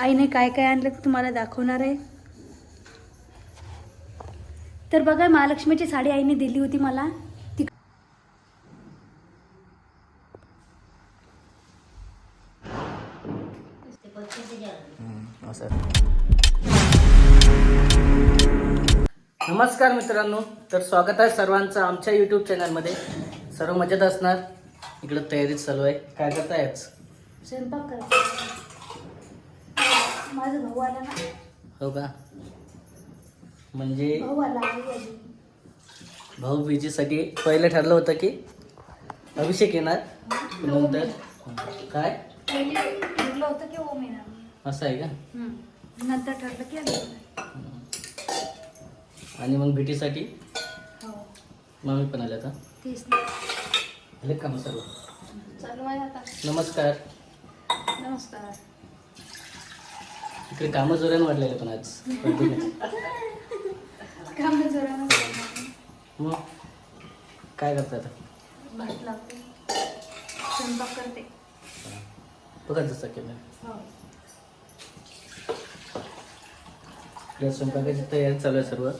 आईने काय काय आणलं ते तुम्हाला दाखवणार आहे? तर बघा महालक्ष्मीची साडी आईने दिली होती मला. ती नमस्कार मित्रांनो तर स्वागत आहे सर्वांचं आमच्या यूट्यूब चॅनलमध्ये सर्व मजेत असणार? इकडं तयारी चालू आहे. काय करतायच स्वयंपाक माझा भाऊ आला ना? हो का? म्हणजे भाऊ आला आई आली. भाऊ बीजीसाठी पहिलं ठरलं होतं की अभिषेक येणार नंतर. काय? पहिले ठरलं होतं की ओम येणार. असं आहे का? हम्म. नंतर ठरलं की आम्ही येणार. आणि मग भेटीसाठी? हो. मम्मी पण आल्या आता तेच ना. आले का मग सर्व? चालू आहे आता. नमस्कार. नमस्कार. इकडे कामं जोराने वाढलेले पण आज. काम जोरानं मग? काय करता आता? भात लावते. स्वयंपाक करते. बघा जसं केलं. हो. इकडे स्वयंपाकाची तयारी चालू आहे सर्व.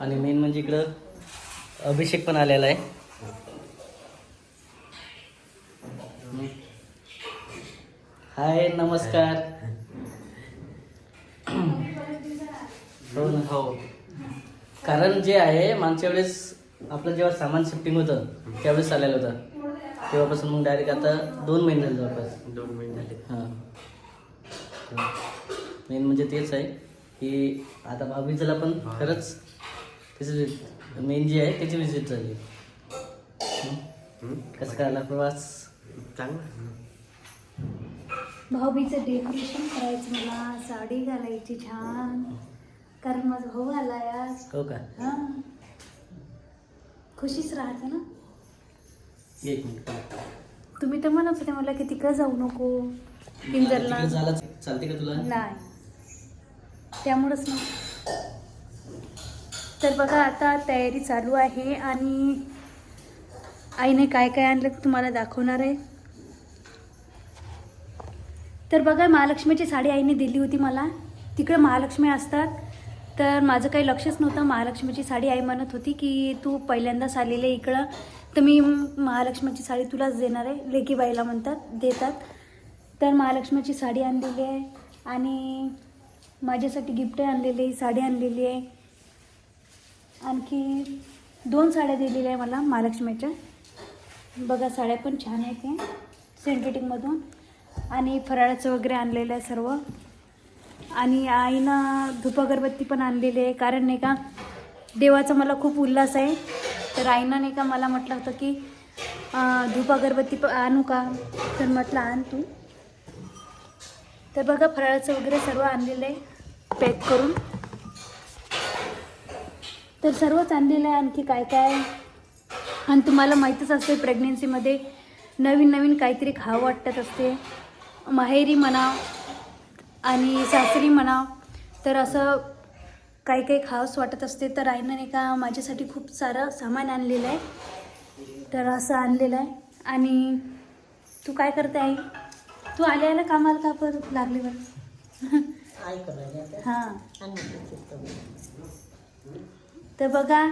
आणि मेन म्हणजे इकडं अभिषेक पण आलेला आहे. हाय नमस्कार हो ना हो कारण जे आहे मागच्या वेळेस आपलं जेव्हा सामान शिफ्टिंग होतं त्यावेळेस आलेलं होतं. तेव्हापासून मग डायरेक्ट आता दोन महिने झाले जवळपास. दोन महिने झाले. हां. मेन म्हणजे तेच आहे की आता भाभीचं पण खरंच त्याचं मेन जे आहे त्याची विजिट झाली? कसं काय आला प्रवास? भाऊबीचं डेकोरेशन करायचं मला साडी घालायची छान. कारण माझा भाऊ आला आज हो का? हा. खुशीच राहते ना. एक मिनिट तुम्ही तर म्हणत होते मला की तिकडं जाऊ नको पिंजरला. तिकडे झाला चालते का तुला? नाही. त्यामुळंच ना. तर बघा आता तयारी चालू आहे आणि आईने काय काय आणलं ते तुम्हाला दाखवणार आहे. तर बघा महालक्ष्मीची साडी आईने दिली होती मला. तिकडं महालक्ष्मी असतात. तर माझं काही लक्षच नव्हतं. महालक्ष्मीची साडी आई म्हणत होती की तू पहिल्यांदाच आलेले इकडं. तर मी महालक्ष्मीची साडी तुलाच देणार आहे. लेकीबाईला म्हणतात देतात. तर महालक्ष्मीची साडी आणलेली आहे आणि माझ्यासाठी गिफ्ट आणलेली आहे साडी आणलेली आहे. आणखी दोन साड्या दिलेल्या आहे मला महालक्ष्मीच्या. बघा साड्या पण छान आहेत सेंटेटिकमधून आणि फराळाचं वगैरे आणलेलं आहे सर्व. आणि आईनं धूप अगरबत्ती पण आणलेली आहे. कारण नाही का देवाचा मला खूप उल्हास आहे. तर आईनं नाही का मला म्हटलं होतं की धूप अगरबत्ती पण आणू का? तर म्हटलं आण तू. तर बघा फराळाचं वगैरे सर्व आणलेलं आहे. पॅक करून. तर सर्वच आणलेलं आहे. आणखी काय काय? आणि तुम्हाला माहीतच असते प्रेग्नेन्सीमध्ये नवीन नवीन काहीतरी खावं वाटत असते. माहेरी म्हणा आणि सासरी म्हणा तर असं काही काही खावंच वाटत असते. तर आईनं नाही का माझ्यासाठी खूप सारं सामान आणलेलं आहे. तर असं आणलेलं आहे. आणि तू काय करते आई? तू आल्या आल्या कामाला का परत लागली बरं? हां. तर बघा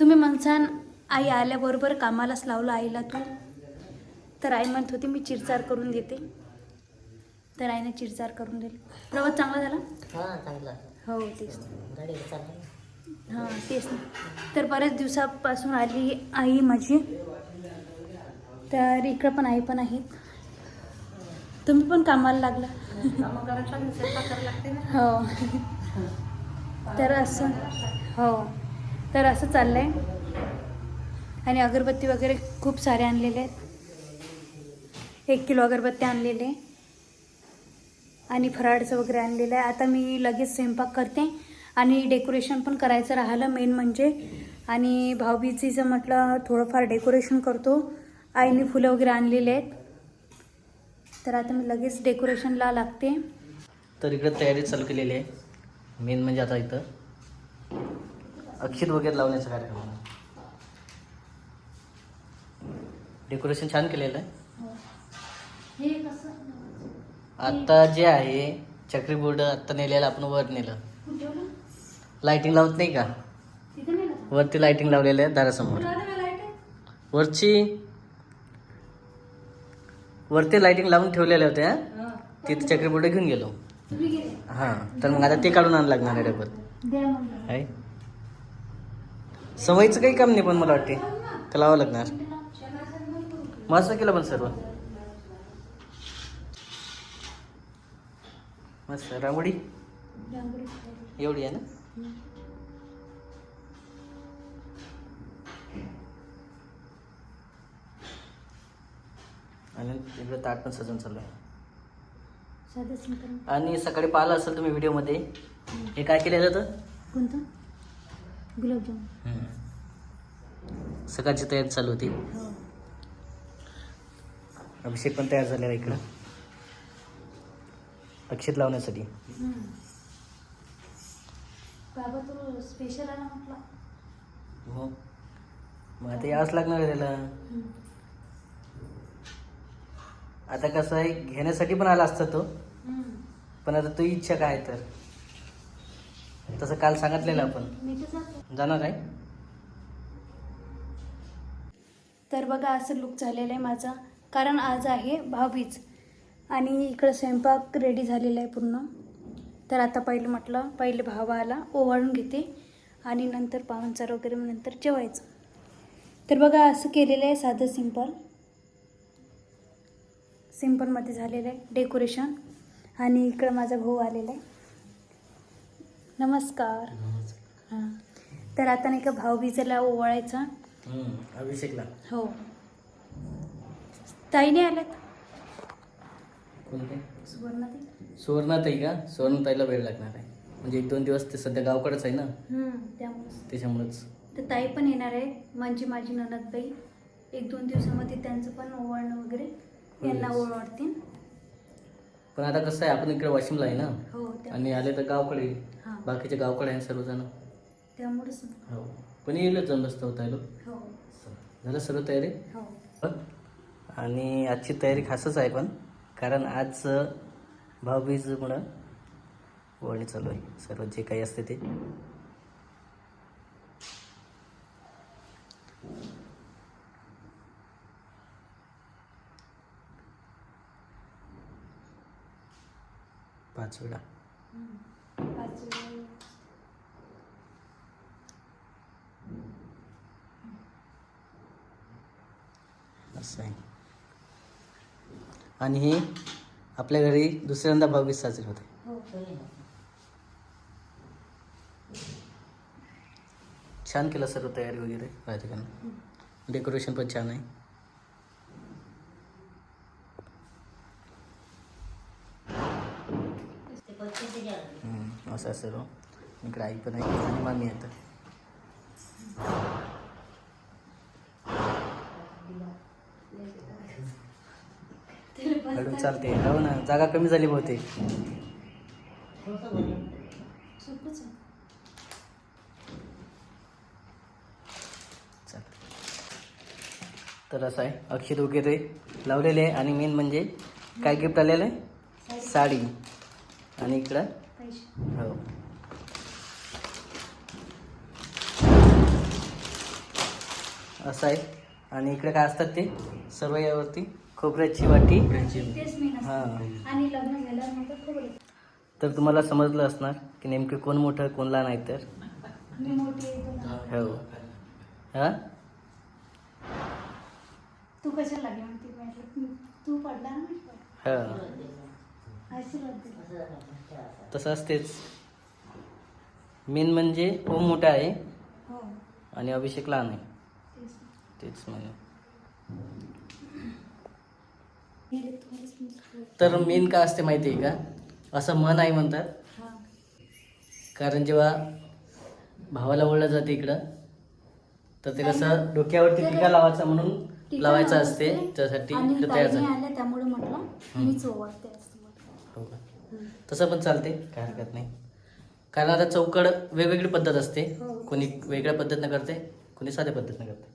तुम्ही म्हणसान आई आल्याबरोबर कामालाच लावलं आईला तू. तर आई म्हणत होती मी चिरचार करून देते. तर आईने चिरचार करून दिली. प्रवास चांगला झाला? हा चांगला हो तेच. गाडी चालला हां तेच ना. तर बऱ्याच दिवसापासून आली आई माझी. तर इकडं पण आई पण आहेत तुम्ही पण कामाला लागला. हो. तर असं हो. तर असं चाललं आहे आणि अगरबत्ती वगैरे खूप सारे आणलेले आहेत. एक किलो अगरबत्ती आणलेले आहे. आणि फराळचं वगैरे आणलेलं आहे. आता मी लगेच स्वयंपाक करते आणि डेकोरेशन पण करायचं राहिलं मेन म्हणजे. आणि भाऊबीजीचं म्हटलं थोडंफार डेकोरेशन करतो. आईने फुलं वगैरे आणलेले आहेत. तर आता मी लगेच डेकोरेशनला लागते. तर इकडे तयारी चालू केलेली आहे. मेन म्हणजे आता इथं. अक्षित वगैरे लावण्याचा कार्यक्रम आहे. डेकोरेशन छान केलेलं आहे. हे कसं? आता जे आहे चक्री बोर्ड आत्ता नेलेलं आपण वर नेलं. लाइटिंग लावत नाही का? वरती लाइटिंग लावलेलं आहे दारासमोर. वरची? वरती लाइटिंग लावून ठेवलेल्या होत्या तिथे चक्री बोर्ड घेऊन गेलो. हां तर मग आता ते काढून आणायला लागणार आहे डबल. आहे? सवयीचं काही काम नाही पण मला वाटते. तर लावावं लागणार. मस्त केलं पण सर्व. मस्त. रांगोळी? एवढी आहे ना? आणि इकडे ताट पण सजून चालू आहे. आणि सकाळी पाहिलं असेल तुम्ही व्हिडिओमध्ये हे काय केलेलं होतं? कोणतं? गुलाबजामुन. सकाळची तयारी चालू होती. हो. अभिषेक पण तयार झालेला इकडं. अक्षत लावण्यासाठी. बाबा तो स्पेशल आला म्हटलं. हो. मग आता यावंच लागणार आहे त्याला. आता कसं आहे घेण्यासाठी पण आला असता तो. पण आता तुझी इच्छा काय आहे तर? तसं काल सांगितलेलं आपण. जाणार आहे. तर बघा असं लुक झालेलं आहे माझा. कारण आज आहे भाऊबीज. आणि इकडं स्वयंपाक रेडी झालेला आहे पूर्ण. तर आता पहिलं म्हटलं पहिले भावाला ओवाळून घेते आणि नंतर पाहुणचार वगैरे मग नंतर जेवायचं. तर बघा असं केलेलं आहे साधं सिंपल सिंपलमध्ये झालेलं आहे डेकोरेशन आणि इकडं माझा भाऊ आलेला आहे. नमस्कार. हां. तर आता नाही का भाऊबीजेला ओवाळायचा. अभिषेकला. हो. ताईने आल्यात? कोणते सुवर्णाताई का? सुवर्णाताईला वेळ लागणार आहे. म्हणजे एक दोन दिवस ते सध्या गावकडेच आहे ना? त्यामुळेच. त्याच्यामुळेच. तर ताई पण येणार आहे. म्हणजे माझी ननदबाई. एक दोन दिवसामध्ये त्यांचं पण ओवाळणं वगैरे यांना. ओवाळतील. पण आता कसं आहे आपण इकडे वाशिमला आहे ना? हो आणि आले तर गावकडे. बाकीचे गावकडे आहे सर्वजण. त्यामुळेच. हो. पण येईलच जण बसतं होता हो. झालं सर्व तयारी? हो. आणि आजची तयारी खासच आहे पण. कारण आज भाऊबीजमुळं वळणी चालू आहे. सर्व जे काही असते ते. पाच वेळा. असं आहे. आणि हे आपल्या घरी दुसऱ्यांदा बावीस साजरी होते. छान केलं सर्व तयारी वगैरे राधिकांना डेकोरेशन पण छान आहे. असं सर्व. इकडे आई पण आहे आणि मामी येतात चालते. हो ना जागा कमी झाली बहुतेक. तर असं आहे अक्षित वगैरे लावलेले आहे. आणि मेन म्हणजे काय गिफ्ट आलेलं आहे? साडी. आणि इकडं? हो. असं आहे. आणि इकडे काय असतात ते? सर्व यावरती. खोबऱ्याची वाटी. हां. तर तुम्हाला समजलं असणार की नेमके कोण मोठं कोण लहान आहे तर. हो. हां? तू कशाला तू पडला. हां. तसं असतेच. मेन म्हणजे ओम मोठा आहे हो. आणि अभिषेक लहान आहे. तेच म्हणजे गेले तुम्हालाच मी शिकवलं. तर मेन का असते माहिती आहे का? असं मन आहे म्हणतात. कारण जेव्हा भावाला ओळलं जाते इकडं तर ते कसं डोक्यावरती टीका लावायचा म्हणून लावायचं असते. त्यासाठी तयार झाले त्यामुळे म्हटलं. हो तसं पण चालते. काय हरकत नाही. कारण आता चौकड वेगवेगळी पद्धत असते. हो. कोणी वेगळ्या पद्धतीनं करते कोणी साध्या पद्धतीनं करते.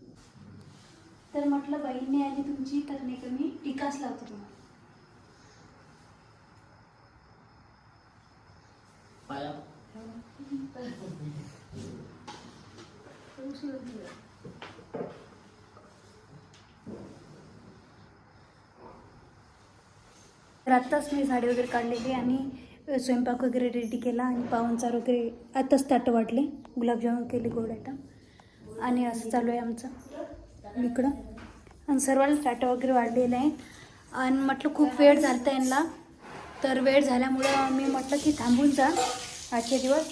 तर म्हटलं बहिणी आली तुमची तर नाही का मी टीकाच लावते तुम्हाला. पाया. तर आत्ताच मी साडी वगैरे काढलेली आणि स्वयंपाक वगैरे रेडी केला आणि पाहुणचार वगैरे आत्ताच ताटं वाटले. गुलाबजामुन केले गोड आयटम. आणि असं चालू आहे आमचं. इकडं. आणि सर्वांना ताटं वगैरे वाढलेलं आहे. आणि म्हटलं खूप वेळ झाला यांना. तर वेळ झाल्यामुळं मी म्हटलं की थांबून जा. आजचे दिवस.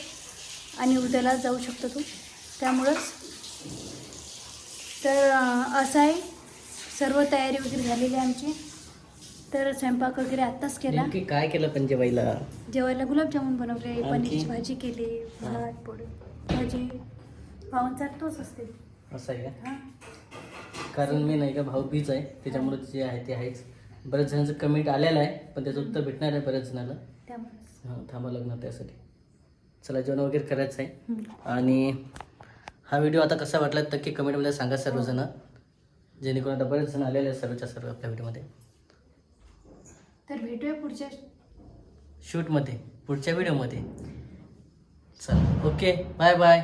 आणि उद्याला जाऊ शकतो तू. त्यामुळंच. तर असं आहे. सर्व तयारी वगैरे झालेली आहे आमची. तर स्वयंपाक वगैरे आत्ताच केला. नेमकी काय केलं पण जेवायला जेवायला गुलाबजामुन बनवले? पनीरची भाजी केली भात पोळी भाजी. पाहुणचार तोच असते. असं आहे का? हां. कारण मी नाही का भाऊ बीच आहे त्याच्यामुळे जे आहे ते आहेच. बऱ्याच जणांचं कमेंट आलेलं आहे पण त्याचं उत्तर भेटणार आहे बऱ्याच हां थांबा लागणार त्यासाठी. चला जेवण वगैरे करायचं आहे. आणि हा व्हिडिओ आता कसा वाटला नक्की कमेंटमध्ये सांगा सर्वजण. जेणेकरून आता बरेच जण आलेले आहेत सर्वच्या सर्व आपल्या व्हिडिओमध्ये तर भेटूया पुढच्या शूटमध्ये पुढच्या व्हिडिओमध्ये चल ओके बाय बाय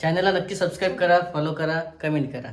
चॅनलला नक्की सबस्क्राईब करा फॉलो करा कमेंट करा.